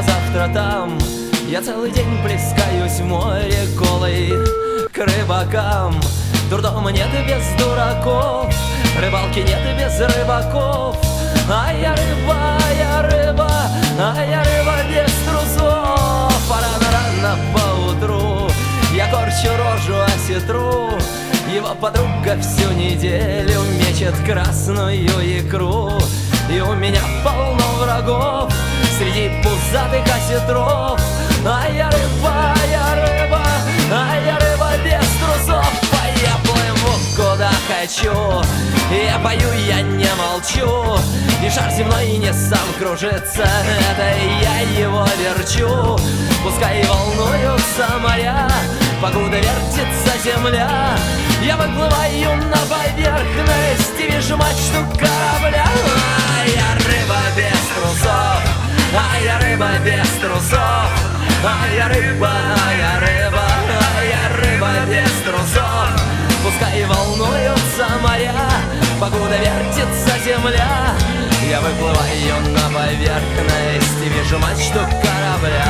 завтра там Я целый день плескаюсь в море голой К рыбакам Дурдома нет и без дураков Рыбалки нет и без рыбаков А я рыба, я рыба, а я рыба без трусов. А рано-рано поутру Я корчу рожу осетру Его подруга всю неделю мечет красную икру. И у меня полно врагов. Среди пузатых осетров А я рыба, я рыба, а я рыба без трусов. А я плыву куда хочу. Я пою, я не молчу. И шар земной не сам кружится. Это я его верчу. Пускай волнуются моря Погода вертится земля. Я выплываю на поверхность И вижу мачту корабля А я рыба, а я рыба А я рыба без трусов Пускай волнуются моря Погода вертится земля. Я выплываю на поверхность И вижу мачту корабля.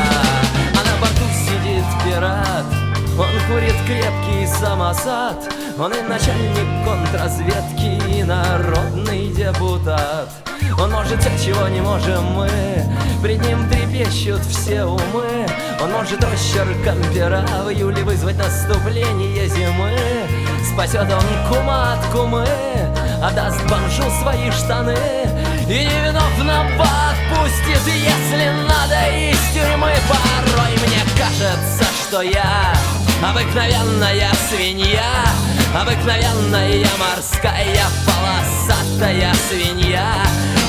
А на борту сидит пират. Он курит крепкий самосад. Он и начальник контрразведки народный депутат. Он может все, чего не можем мы. Пред ним трепещут все умы. Он может росчерком пера в июле вызвать наступление зимы. Спасет он кума от кумы Отдаст бомжу свои штаны. И невиновно отпустит, если надо из тюрьмы Порой. Мне кажется, что я Обыкновенная свинья Обыкновенная морская полосатая свинья.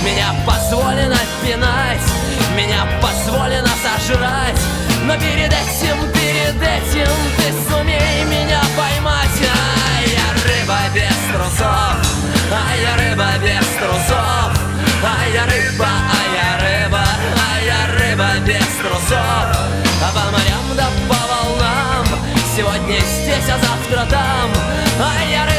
Меня позволено пинать Меня позволено сожрать. Но перед этим, перед этим Ты сумей меня поймать. А я рыба без трусов А я рыба без трусов А я рыба, Сегодня здесь, а завтра там А я